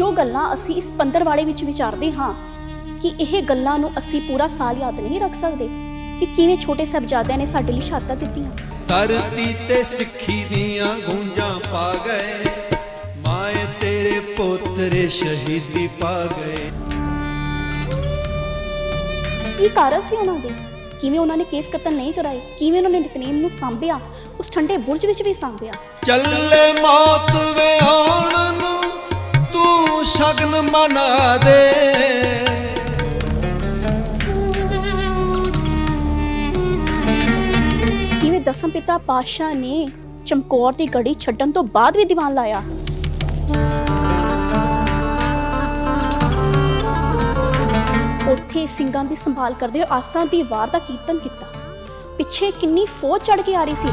ਜੋ ਗੱਲਾਂ ਅਸੀਂ ਇਸ ਪੰਦਰਵਾੜੇ ਵਿੱਚ ਵਿਚਾਰਦੇ ਹਾਂ ਕਿ ਇਹ ਗੱਲਾਂ ਨੂੰ ਅਸੀਂ ਪੂਰਾ ਸਾਲ ਯਾਦ ਨਹੀਂ ਰੱਖ ਸਕਦੇ ਕਿ ਕਿਵੇਂ ਛੋਟੇ ਸਾਹਿਬਜ਼ਾਦਿਆਂ ਨੇ ਸਾਡੇ ਲਈ ਸ਼ਹਾਦਤਾਂ ਦਿੱਤੀਆਂ। ਧਰਤੀ ਤੇ ਸਿੱਖੀ ਦੀਆਂ ਗੂੰਜਾਂ ਪਾ ਗਏ ਮਾਏ ਤੇਰੇ ਪੋਤਰੇ ਸ਼ਹੀਦੀ ਪਾ ਗਏ। ਕੀ ਕਾਰਨ ਸੀ ਉਹਨਾਂ ਦੇ? ਕਿਵੇਂ ਉਹਨਾਂ ਨੇ ਕੇਸ ਕਤਲ ਨਹੀਂ ਕਰਾਏ? ਕਿਵੇਂ ਉਹਨਾਂ ਨੇ ਨਿਤਨੇਮ ਨੂੰ ਸਾਂਭਿਆ? ਉਸ ਠੰਡੇ ਬੁਰਜ ਵਿੱਚ ਵੀ ਸਾਂਭਿਆ। ਚੱਲੇ ਮੌਤ ਵੇ ਆਉਣ ਨੂੰ ਦਸਮ ਪਿਤਾ ਪਾਤਸ਼ਾਹ ਨੇ ਚਮਕੌਰ ਦੀ ਗੜੀ ਛੱਡਣ ਤੋਂ ਬਾਅਦ ਵੀ ਦੀਵਾਨ ਲਾਇਆ। ਉੱਥੇ ਸਿੰਘਾਂ ਦੀ ਸੰਭਾਲ ਕਰਦੇ ਹੋਏ ਆਸਾਂ ਦੀ ਵਾਰ ਦਾ ਕੀਰਤਨ ਕੀਤਾ। ਪਿੱਛੇ ਕਿੰਨੀ ਫੌਜ ਚੜ ਕੇ ਆ ਰਹੀ ਸੀ।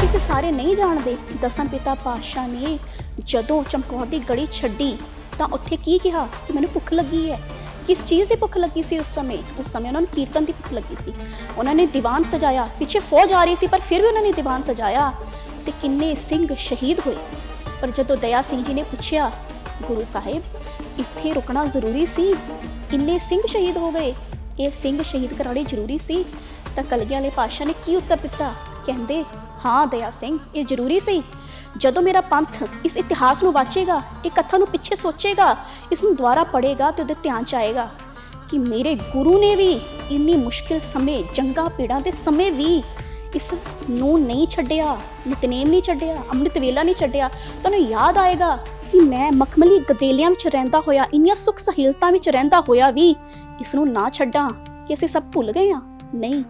ਕਿਸੇ ਸਾਰੇ ਨਹੀਂ ਜਾਣਦੇ, ਦਸਮ ਪਿਤਾ ਪਾਤਸ਼ਾਹ ਨੇ ਜਦੋਂ ਚਮਕੌਰ ਦੀ ਗੜੀ ਛੱਡੀ ਤਾਂ ਉੱਥੇ ਕੀ ਕਿਹਾ ਕਿ ਮੈਨੂੰ ਭੁੱਖ ਲੱਗੀ ਹੈ। ਕਿਸ ਚੀਜ਼ ਦੀ ਭੁੱਖ ਲੱਗੀ ਸੀ ਉਸ ਸਮੇਂ? ਉਸ ਸਮੇਂ ਉਹਨਾਂ ਨੂੰ ਕੀਰਤਨ ਦੀ ਭੁੱਖ ਲੱਗੀ ਸੀ। ਉਹਨਾਂ ਨੇ ਦੀਵਾਨ ਸਜਾਇਆ। ਪਿੱਛੇ ਫੌਜ ਆ ਰਹੀ ਸੀ, ਪਰ ਫਿਰ ਵੀ ਉਹਨਾਂ ਨੇ ਦੀਵਾਨ ਸਜਾਇਆ ਤੇ ਕਿੰਨੇ ਸਿੰਘ ਸ਼ਹੀਦ ਹੋਏ। ਪਰ ਜਦੋਂ ਦਇਆ ਸਿੰਘ ਜੀ ਨੇ ਪੁੱਛਿਆ, ਗੁਰੂ ਸਾਹਿਬ, ਇੱਥੇ ਰੁਕਣਾ ਜ਼ਰੂਰੀ ਸੀ? ਕਿੰਨੇ ਸਿੰਘ ਸ਼ਹੀਦ ਹੋ ਗਏ? ਇਹ ਸਿੰਘ ਸ਼ਹੀਦ ਕਰਾਉਣੇ ਜ਼ਰੂਰੀ ਸੀ? ਤਾਂ ਕਲਗੀਆਂ ਵਾਲੇ ਪਾਤਸ਼ਾਹ ਨੇ ਕੀ ਉੱਤਰ ਦਿੱਤਾ? ਕਹਿੰਦੇ, ਹਾਂ ਦਇਆ ਸਿੰਘ, ਇਹ ਜ਼ਰੂਰੀ ਸੀ। ਜਦੋਂ ਮੇਰਾ ਪੰਥ ਇਸ ਇਤਿਹਾਸ ਨੂੰ ਵਾਚੇਗਾ ਇਹ ਕਥਾ ਨੂੰ ਪਿੱਛੇ ਸੋਚੇਗਾ, ਇਸ ਨੂੰ ਦੁਬਾਰਾ ਪੜ੍ਹੇਗਾ ਤੇ ਉਹਦੇ ਧਿਆਨ ਚ ਆਏਗਾ ਕਿ ਮੇਰੇ ਗੁਰੂ ਨੇ ਵੀ ਇੰਨੀ ਮੁਸ਼ਕਿਲ ਸਮੇਂ, ਜੰਗਾਂ ਪੀੜਾਂ ਦੇ ਸਮੇਂ ਵੀ ਇਸ ਨੂੰ ਨਹੀਂ ਛੱਡਿਆ, ਨਿਤਨੇਮ ਨਹੀਂ ਛੱਡਿਆ, ਅੰਮ੍ਰਿਤ ਵੇਲਾ ਨਹੀਂ ਛੱਡਿਆ। ਤੁਹਾਨੂੰ ਯਾਦ ਆਏਗਾ ਕਿ ਮੈਂ ਮਖਮਲੀ ਗਦੇਲਿਆਂ ਵਿੱਚ ਰਹਿੰਦਾ ਹੋਇਆ, ਇੰਨੀਆਂ ਸੁੱਖ ਸਹੇਲਤਾਂ ਵਿੱਚ ਰਹਿੰਦਾ ਹੋਇਆ ਵੀ ਇਸ ਨੂੰ ਨਾ ਛੱਡਾਂ ਕਿ ਅਸੀਂ ਸਭ ਭੁੱਲ ਗਏ ਹਾਂ। ਨਹੀਂ,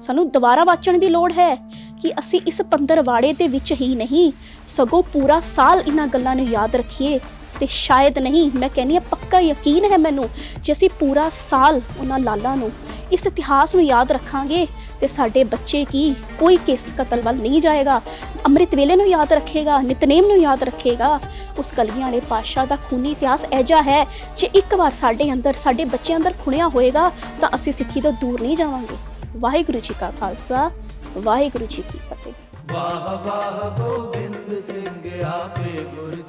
ਸਾਨੂੰ ਦੁਬਾਰਾ ਵਾਚਣ ਦੀ ਲੋੜ ਹੈ। ਕਿ ਅਸੀਂ ਇਸ ਪੰਦਰਵਾੜੇ ਦੇ ਵਿੱਚ ਹੀ ਨਹੀਂ, ਸਗੋਂ ਪੂਰਾ ਸਾਲ ਇਹਨਾਂ ਗੱਲਾਂ ਨੂੰ ਯਾਦ ਰੱਖੀਏ। ਤੇ ਸ਼ਾਇਦ ਨਹੀਂ, ਮੈਂ ਕਹਿੰਦੀ ਹਾਂ, ਪੱਕਾ ਯਕੀਨ ਹੈ ਮੈਨੂੰ ਜੇ ਅਸੀਂ ਪੂਰਾ ਸਾਲ ਉਹਨਾਂ ਲਾਲਾਂ ਨੂੰ ਇਸ ਇਤਿਹਾਸ ਨੂੰ ਯਾਦ ਰੱਖਾਂਗੇ ਤੇ ਸਾਡੇ ਬੱਚੇ ਕੀ ਕੋਈ ਕਿਸ ਕਤਲ ਵੱਲ ਨਹੀਂ ਜਾਏਗਾ, ਅੰਮ੍ਰਿਤ ਵੇਲੇ ਨੂੰ ਯਾਦ ਰੱਖੇਗਾ, ਨਿਤਨੇਮ ਨੂੰ ਯਾਦ ਰੱਖੇਗਾ। ਉਸ ਕਲਗੀਆਂ ਵਾਲੇ ਪਾਤਸ਼ਾਹ ਦਾ ਖੂਨੀ ਇਤਿਹਾਸ ਐਜਾ ਹੈ ਜੇ ਇੱਕ ਵਾਰ ਸਾਡੇ ਅੰਦਰ, ਸਾਡੇ ਬੱਚਿਆਂ ਅੰਦਰ ਖੁਣਿਆ ਹੋਏਗਾ ਤਾਂ ਅਸੀਂ ਸਿੱਖੀ ਤੋਂ ਦੂਰ ਨਹੀਂ ਜਾਵਾਂਗੇ। ਵਾਹਿਗੁਰੂ ਜੀ ਕਾ ਖਾਲਸਾ। ਵਾਹਿਗੁਰੂ ਜੀ ਕੀ ਫਤਿਹ। ਵਾਹ ਵਾਹ ਗੋਬਿੰਦ ਸਿੰਘ ਆਪੇ ਗੁਰ